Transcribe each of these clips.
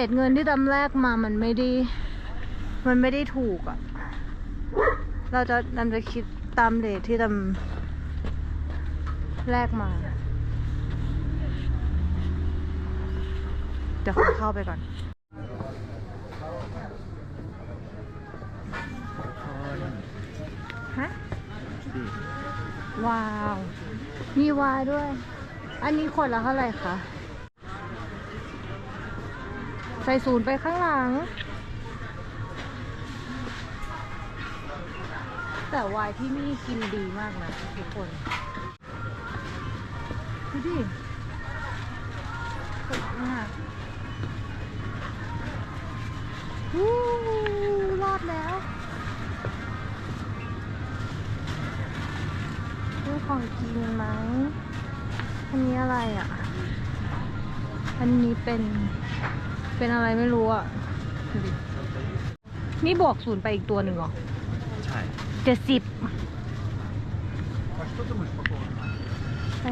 เลทเงินที่ดำแรกมามันไม่ได้มันไม่ได้ถูกอะ่ะ เราจะดำจะคิดตามเลทที่ดำแรกมา เดี๋ยวขอเข้าไปก่อนฮะว้าว มีวายด้วย อันนี้ขวดละเท่าไหร่คะใส่ศูนย์ไปข้างหลัง แต่วายที่นี่กินดีมากนะทุกคนดูดิสดมากวู้รอดแล้วดูของกินไหมอันนี้อะไรอะ อันนี้เป็น เป็นอะไรไม่รู้อะ นี่บวกศูนย์ไปอีกตัวหนึ่งเหรอ ใช่เจ็ดสิบไป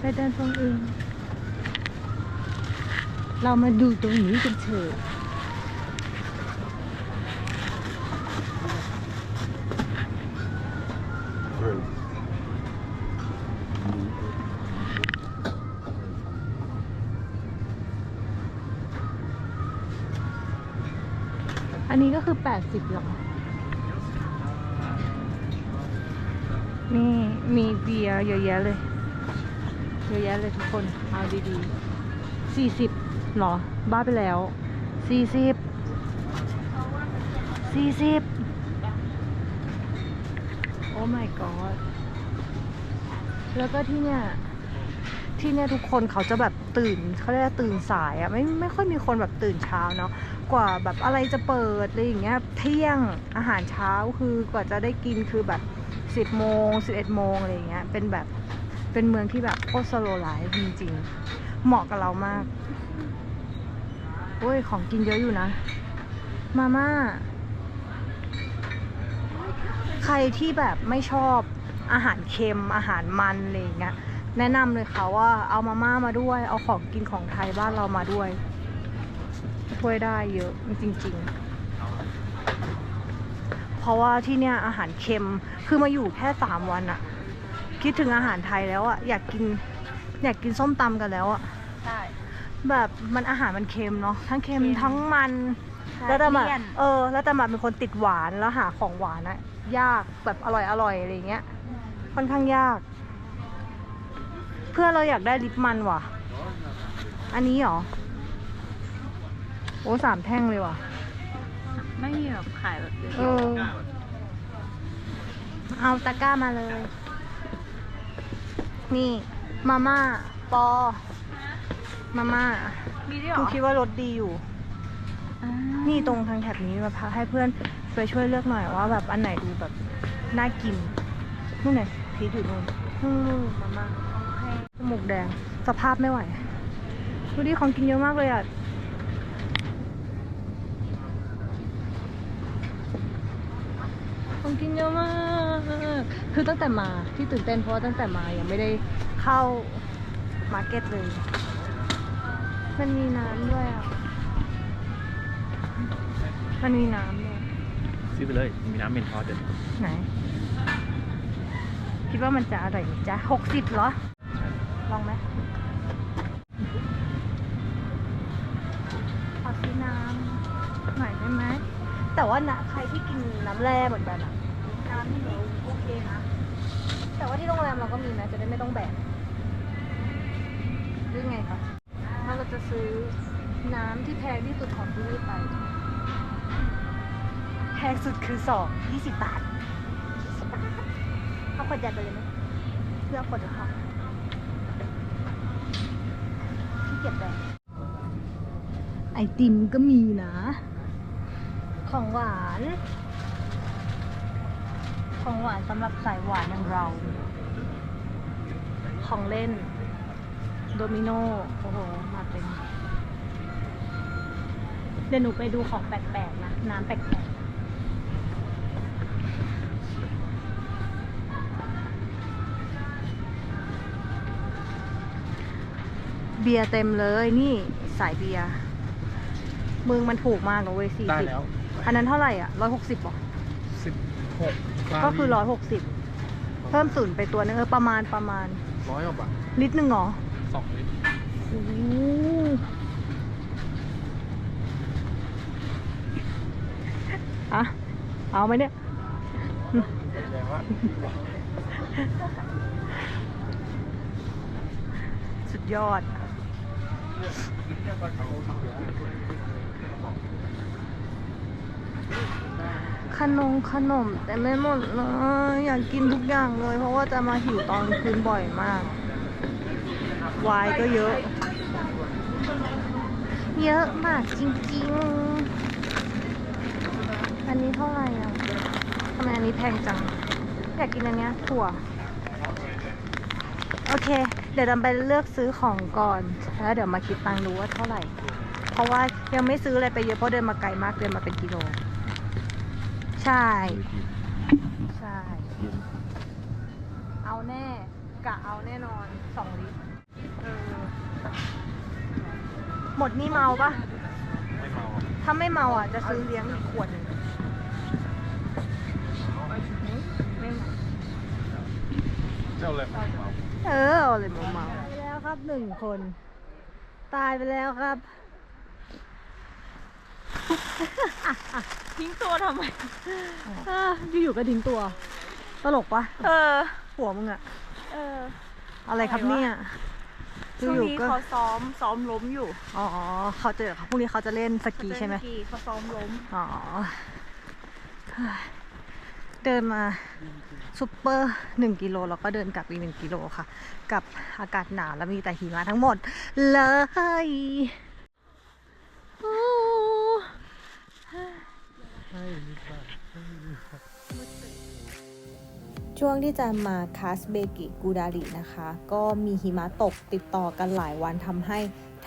ไปเดินตรงอื่นเรามาดูตรงนี้กันเถอะ อันนี้ก็คือแปดสิบหรอนี่มีเบียร์เยอะแยะเลย เยอะแยะเลยทุกคน เอาดีๆสี่สิบหรอ บ้าไปแล้วสี่สิบสี่สิบโอ้ my god แล้วก็ที่เนี่ยที่เนี่ยทุกคนเขาจะแบบตื่นเขาเรียกว่าตื่นสายอะไม่ไม่ค่อยมีคนแบบตื่นเช้าเนาะ กว่าแบบอะไรจะเปิดอะไรอย่างเงี้ยเที่ยงอาหารเช้าคือกว่าจะได้กินคือแบบสิบโมงสิบเอ็ดโมงอะไรอย่างเงี้ยเป็นแบบเป็นเมืองที่แบบโคตรสโลไลฟ์จริงๆ เหมาะกับเรามากโอ้ยของกินเยอะอยู่นะ มาม่า ใครที่แบบไม่ชอบอาหารเค็มอาหารมันอะไรอย่างเงี้ยแนะนำเลยค่ะว่าเอามาม่ามาด้วย เอาของกินของไทยบ้านเรามาด้วย ช่วยได้เยอะจริง ๆ เพราะว่าที่เนี่ยอาหารเค็มคือมาอยู่แค่สามวันอะคิดถึงอาหารไทยแล้วอะอยากกินอยากกินส้มตำกันแล้วอะใช่แบบมันอาหารมันเค็มเนาะทั้งเค็มเค็มทั้งมันใช่แล้วแต่แบบเลี่ยนเออ แล้วแต่แบบเป็นคนติดหวานแล้วหาของหวานอะยากแบบอร่อยอร่อยอะไรอย่างเงี้ย ค่อนข้างยาก เพื่อนเราอยากได้ลิปมันว่ะ อันนี้เหรอ โอ้สามแท่งเลยว่ะ ไม่มีแบบขายแบบเดียวเออ เอาตะกร้ามาเลย นี่ มาม่า ปอ มาม่ามีด้วยเหรกูอคิดว่ารสดีอยู่ อ่านี่ตรงทางแถบนี้มาพักให้เพื่อนไปช่วยเลือกหน่อยว่าแบบอันไหนดูแบบน่ากินนู่นไงพีทอยู่นู่นนู่นมาม่าจมูกแดง สภาพไม่ไหว ดูดิของกินเยอะมากเลยอะ ของกินเยอะมาก คือตั้งแต่มาที่ตื่นเต้นเพราะว่าตั้งแต่มายังไม่ได้เข้ามาร์เก็ตเลย มันมีน้ำด้วยอะ มันมีน้ำด้วยซื้อไปเลย มีน้ำเมนทอสเด็ดไหน คิดว่ามันจะอร่อยไหมจ๊ะหกสิบเหรอ ลองไหมขอซื้อน้ำหน่อยได้ไหม แต่ว่านะใครที่กินน้ำแร่เหมือนกันอะ น้ำที่เหนียวโอเคนะ แต่ว่าที่โรงแรมเราก็มีนะ จะได้ไม่ต้องแบกหรือไงคะถ้าเราจะซื้อน้ำที่แพงที่สุดของที่นี่ไป แพงสุดคือสองยี่สิบบาทเอาขวดใหญ่ไปเลยไหมเพื่อขวดเดียวพอที่เก็บแดงไอติมก็มีนะ ของหวาน ของหวานสำหรับสายหวานอย่างเรา ของเล่น โดมิโนโอ้โห มาเต็มเดี๋ยวหนูไปดูของแปลกๆนะ น้ำแปลกๆเบียร์เต็มเลยนี่สายเบียร์มึงมันถูกมากนะเว้ยสี่ได้สิบแล้วอันนั้นเท่าไหร่อะร้อยหกสิบหรอ สิบหก ก็คือร้อยหกสิบเพิ่มศูนย์ไปตัวนึงเออประมาณประมาณร้อยกว่าบาทลิตรหนึ่งเหรอสองลิตรโอ้โหอะเอาไหมเนี่ยแสดงว่าสุดยอด ขนมขนมแต่ไม่หมดเลยอยากกินทุกอย่างเลย เพราะว่าจะมาหิวตอนคืนบ่อยมาก วายก็เยอะ เยอะมากจริงๆ อันนี้เท่าไหร่อะทำไมอันนี้แพงจัง อยากกินอันเนี้ยถั่ว โอเค เดี๋ยวดำไปเลือกซื้อของก่อน แล้วเดี๋ยวมาคิดตังค์ดูว่าเท่าไหร่ เพราะว่ายังไม่ซื้ออะไรไปเยอะเพราะเดินมาไกลมากเดินมาเป็นกิโล ใช่ ใช่ เอาแน่กะเอาแน่นอนสองลิตรเออหมดนี่เมาปะไม่เมาถ้าไม่เมาอะจะซื้อเลี้ยงอีกขวดหนึ่งไม่เมาเจ้าเลยเมาเออเอาเลยเมาเมาไปแล้วครับหนึ่งคน ตายไปแล้วครับ ทิ้งตัวทำไม อะอยู่ๆก็ทิ้งตัว ตลกปะเออ หัวมึงอะเออ อะไรครับเนี่ยช่วงอยู่นี้ๆก็เขาซ้อมซ้อมล้มอยู่อ๋อเขาเจอพรุ่งนี้เขาจะเล่นสกีใช่ไหมเขาเล่นสกีเขาซ้อมล้ม อ๋อเดินมาซุปเปอร์หนึ่งกิโลแล้วก็เดินกลับอีกหนึ่งกิโลค่ะ กับอากาศหนาวแล้วมีแต่หิมะทั้งหมดเลยโอ้ ช่วงที่จะมาคาสเบกิกูดารินะคะ ก็มีหิมะตกติดต่อกันหลายวันทำให้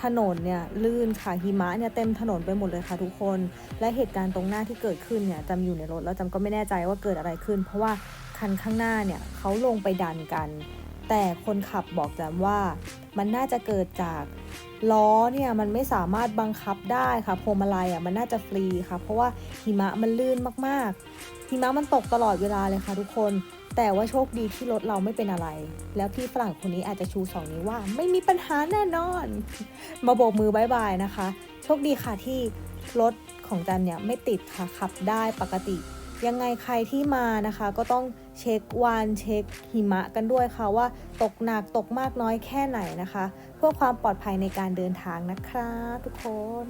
ถนนเนี่ยลื่นค่ะหิมะเนี่ยเต็มถนนไปหมดเลยค่ะทุกคน และเหตุการณ์ตรงหน้าที่เกิดขึ้นเนี่ยจำอยู่ในรถแล้วจำก็ไม่แน่ใจว่าเกิดอะไรขึ้น เพราะว่าคันข้างหน้าเนี่ยเขาลงไปดันกัน แต่คนขับบอกแจำว่ามันน่าจะเกิดจากล้อเนี่ยมันไม่สามารถบังคับได้ค่ะพวงมาลัยอะมันน่าจะฟรีค่ะ เพราะว่าหิมะมันลื่นมากๆหิมะมันตกตลอดเวลาเลยค่ะทุกคน แต่ว่าโชคดีที่รถเราไม่เป็นอะไร แล้วพี่ฝรั่งคนนี้อาจจะชูสองนิ้วว่า ไม่มีปัญหาแน่นอน มาโบกมือบายบายนะคะ โชคดีค่ะที่รถของจันเนี่ยไม่ติดค่ะขับได้ปกติ ยังไงใครที่มานะคะ ก็ต้อง เช็ควันเช็คหิมะกันด้วยค่ะว่าตกหนักตกมากน้อยแค่ไหนนะคะ เพื่อความปลอดภัยในการเดินทางนะครับทุกคน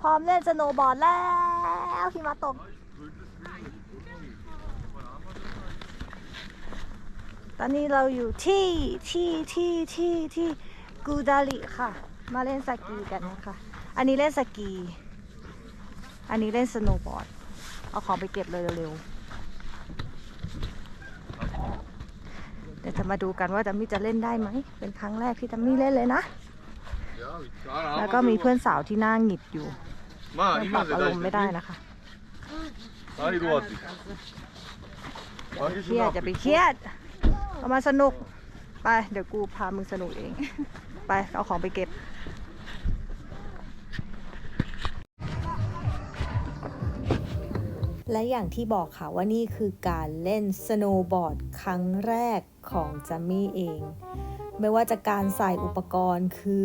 พร้อมเล่นสโนบอร์ดแล้วหิมะตก ตอนนี้เราอยู่ที่ที่ที่ที่ที่กูดาลิค่ะ มาเล่นสกีกันนะคะ อันนี้เล่นสกี อันนี้เล่นสโนว์บอร์ด เอาของไปเก็บเลยเร็วๆ เดี๋ยวจะมาดูกันว่าดัมมี่จะเล่นได้ไหม เป็นครั้งแรกที่ดัมมี่เล่นเลยนะ แล้วก็มีเพื่อนสาวที่หน้าหงิดอยู่ยังปรับอารมณ์ไม่ได้นะคะเครียดจะไปเครียด เอามาสนุก ไป เดี๋ยวกูพามึงสนุกเอง ไป เอาของไปเก็บ และอย่างที่บอกค่ะว่านี่คือการเล่นสโนว์บอร์ดครั้งแรกของจัมมี่เอง ไม่ว่าจะการใส่อุปกรณ์คือ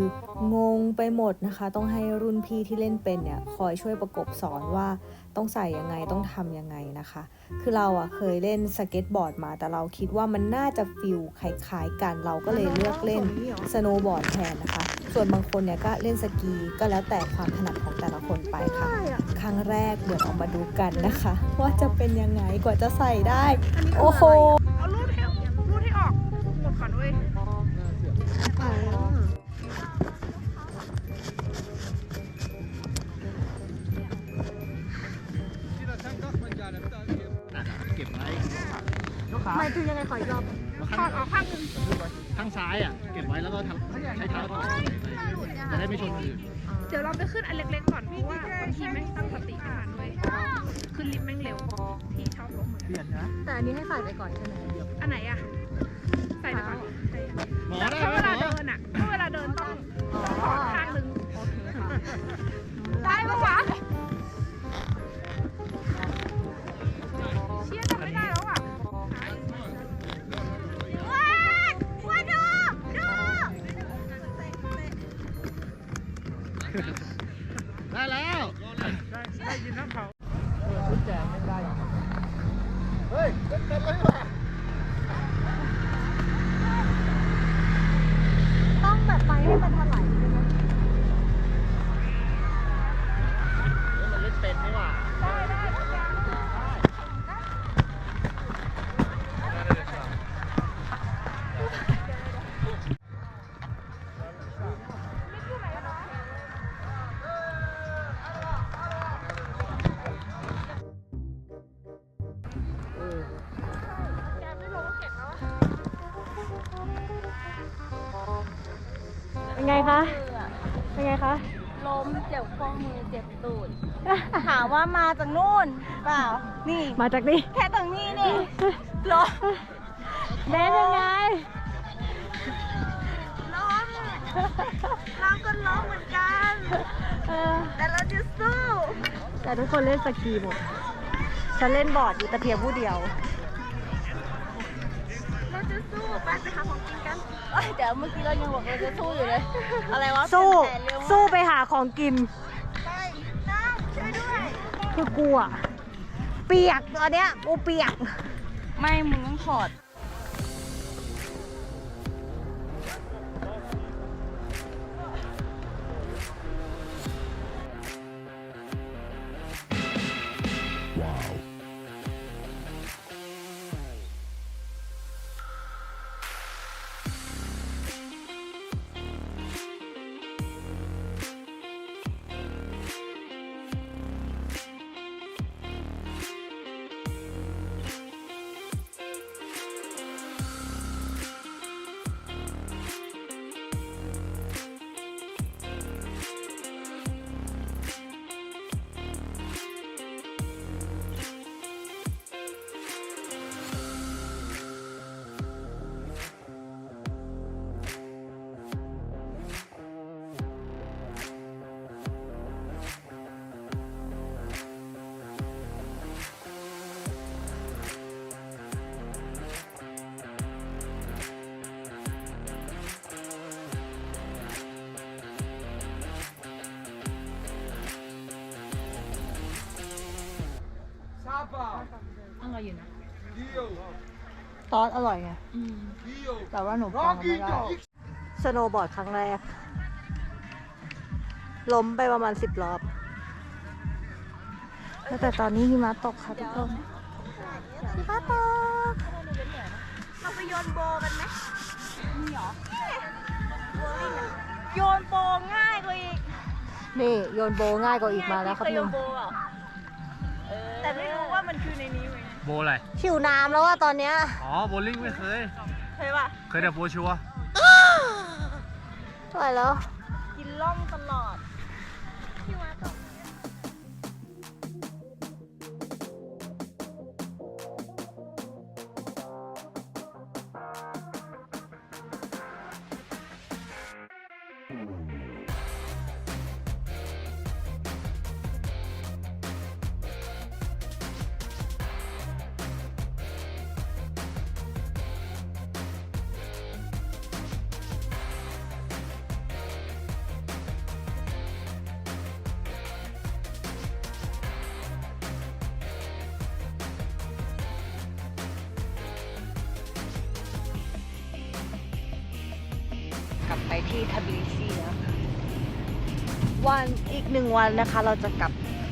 งงไปหมดนะคะ ต้องให้รุ่นพี่ที่เล่นเป็นเนี่ยคอยช่วยประกบสอนว่าต้องใส่ยังไงต้องทำยังไงนะคะ คือเราอะเคยเล่นสเก็ตบอร์ดมา แต่เราคิดว่ามันน่าจะฟิลคล้ายๆกันเราก็เลยเลือกเล่นสโนว์บอร์ดแทนนะคะ ส่วนบางคนเนี่ยก็เล่นสกีก็แล้วแต่ความถนัดของแต่ละคนไปค่ะ รั้งแรกเดี๋ยวเรามาดูกันนะคะ ว่าจะเป็นยังไงกว่าจะใส่ได้ โอ้โหเอารูดให้ อนใช่ไหมอันไหนอะใส่ไปก่อนใส่หมอแต่ได้ถ้าไหมเวลาหมอเดินอะถ้าเวลาเดินต้องอ๋อต้องถอดข้างหนึงโอเคค่ะได้ปะวะ มาจากนี่แค่ตรงนี้นี่ล้มเบนเป็นไงล้มเราก็ล้มเหมือนกันเออแต่เราจะสู้ แต่ทุกคนเล่นสกีหมด ฉันเล่นบอร์ดอยู่แต่เพียงผู้เดียว เราจะสู้ไปไปหาของกินกันเอ้ยเดี๋ยวเมื่อกี้เรายังบอกเราจะสู้อยู่เลย อะไรวะ สู้เป็นแผนเร็วมากสู้ไปหาของกิน ไปน้องช่วยด้วย คือกูอะ เปียกตอนเนี้ยกูเปียก ไม่ มึงต้องถอด อสอร่อยไงแต่ว่าหนูฟังไม่ได้สโนว์บอร์ดครั้งแรก ล้มไปประมาณสิบรอบ แต่ตอนนี้หิมะตกค่ะทุกคนหิมะตกเราไปโยนโบกันไหมมีเหรอโยนโบง่ายกว่าอีก นี่ โยนโบง่ายกว่าอีกมาแล้วครับเคยหโยนึ่งนโบเหรอแต่ไม่ โบอะไร หิวน้ำแล้วอะตอนเนี้ยอ๋อโบลิ่งไม่เคย เคยป่ะ เคยแต่โบชัวร์เท่าไหร่แล้ว กินล่องตลอด ที่ทบิลิซีแล้ววันอีกหนึ่งวันนะคะ เราจะกลับ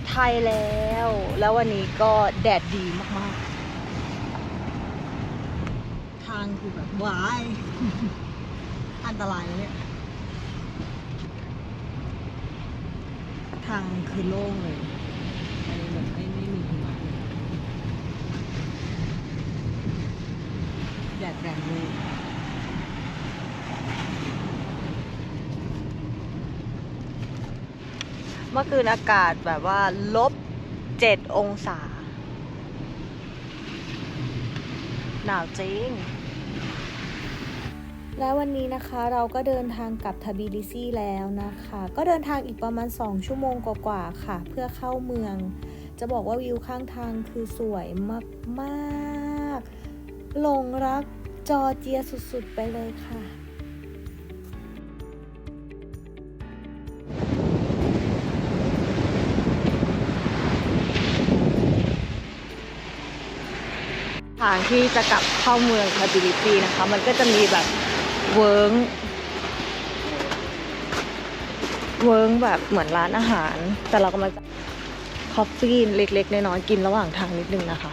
ไทยแล้ว แล้ววันนี้ก็แดดดีมากๆ ทางคือแบบวาย อันตรายเลยเนี่ยทางคือโล่งเลยอันนี้แบบไม่ไม่มีหิมะเลยดแรงเวอ เมื่อคืนอากาศแบบว่าลบเจ็ดองศา หนาวจริง และวันนี้นะคะเราก็เดินทางกลับทบิลิซีแล้วนะคะ ก็เดินทางอีกประมาณ 2 ชั่วโมงกว่าๆค่ะ เพื่อเข้าเมือง จะบอกว่าวิวข้างทางคือสวยมากๆหลงรักจอร์เจียสุดๆไปเลยค่ะ ทางที่จะกลับเข้าเมืองคาบิลิตีนะคะ มันก็จะมีแบบเวิร์งเวิร์งแบบเหมือนร้านอาหาร แต่เรากำลังจะคอฟฟี่เล็กๆน้อยๆกินระหว่างทางนิดนึงนะคะ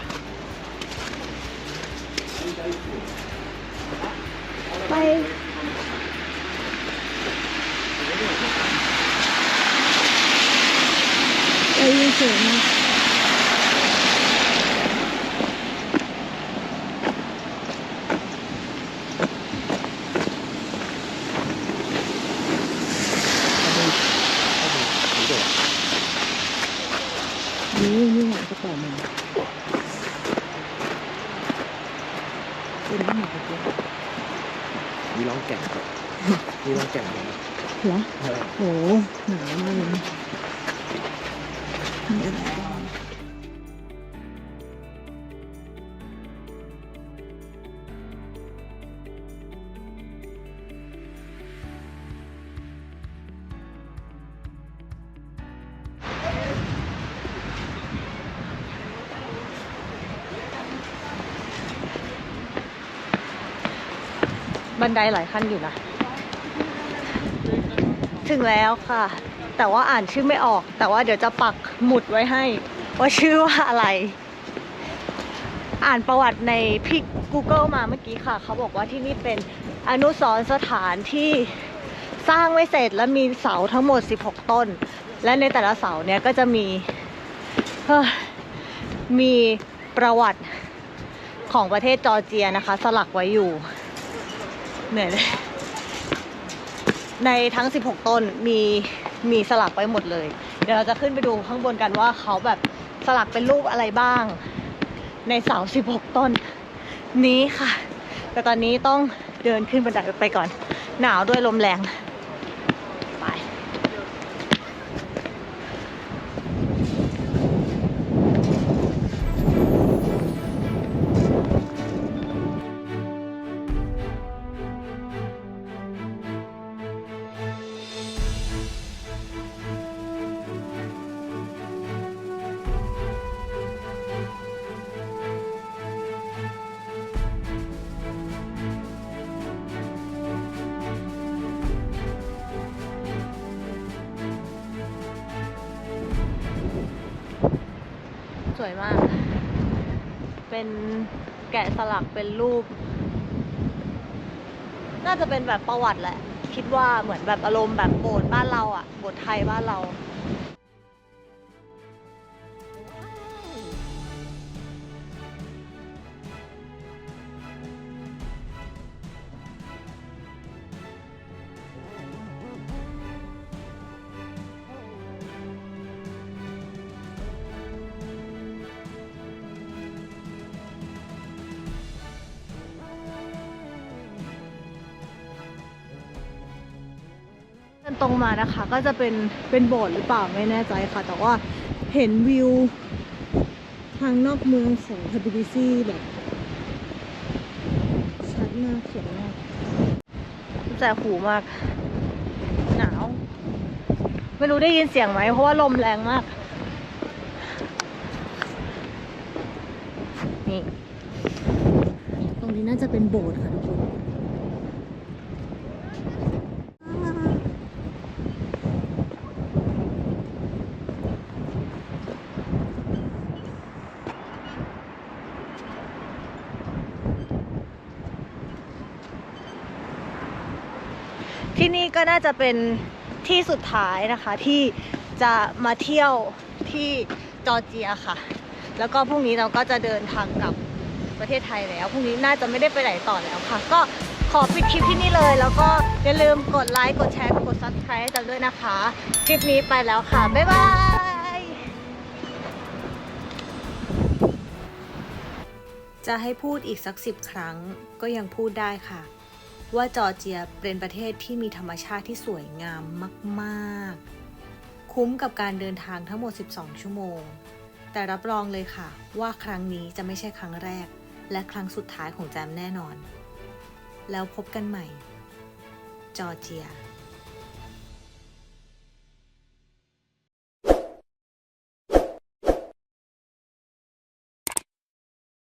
ไปได้ยินเสียงไห บันไดหลายขั้นอยู่นะ ถึงแล้วค่ะ แต่ว่าอ่านชื่อไม่ออก แต่ว่าเดี๋ยวจะปักหมุดไว้ให้ ว่าชื่อว่าอะไร อ่านประวัติในพี่ Google มาเมื่อกี้ค่ะ เขาบอกว่าที่นี่เป็นอนุสรณ์สถานที่สร้างไม่เสร็จและมีเสาทั้งหมด 16 ต้น และในแต่ละเสาเนี่ยก็จะมีมีประวัติของประเทศจอร์เจียนะคะ สลักไว้อยู่ เหนื่อยเลยในทั้ง 16 ต้นมีมีสลักไว้หมดเลย เดี๋ยวเราจะขึ้นไปดูข้างบนกันว่าเขาแบบสลักเป็นรูปอะไรบ้าง ในเสา 16 ต้น นี้ค่ะ แต่ตอนนี้ต้องเดินขึ้นบันไดไปก่อน หนาวด้วยลมแรง วยมาก เป็นแกะสลักเป็นรูป น่าจะเป็นแบบประวัติแหละ คิดว่าเหมือนแบบอารมณ์แบบโบสถ์บ้านเราอะโบสถ์ไทยบ้านเรา ตรงมานะคะ ก็จะเป็นเป็นโบสถ์หรือเปล่าไม่แน่ใจค่ะ แต่ว่าเห็นวิว ทางนอกเมืองของทบิลิซีแบบชัดมากสวยมากแสบหูมาก หนาว ไม่รู้ได้ยินเสียงไหม เพราะว่าลมแรงมาก นี่ ตรงนี้น่าจะเป็นโบสถ์ค่ะทุกคน ที่นี่ ก็น่าจะเป็นที่สุดท้ายนะคะที่จะมาเที่ยวที่จอร์เจียค่ะ แล้วก็พรุ่งนี้เราก็จะเดินทางกลับประเทศไทยแล้วพรุ่งนี้น่าจะไม่ได้ไปไหนต่อแล้วค่ะ ก็ขอปิดคลิปที่นี่เลย แล้วก็อย่าลืมกดไลค์กดแชร์กด subscribe ให้จันด้วยนะคะ คลิปนี้ไปแล้วค่ะ บ๊ายบายจะให้พูดอีกสักสิบครั้งก็ยังพูดได้ค่ะ ว่าจอร์เจียเป็นประเทศที่มีธรรมชาติที่สวยงามมาก ๆ คุ้มกับการเดินทางทั้งหมด 12 ชั่วโมง แต่รับรองเลยค่ะ ว่าครั้งนี้จะไม่ใช่ครั้งแรก และครั้งสุดท้ายของแจมแน่นอน แล้วพบกันใหม่ จอร์เจีย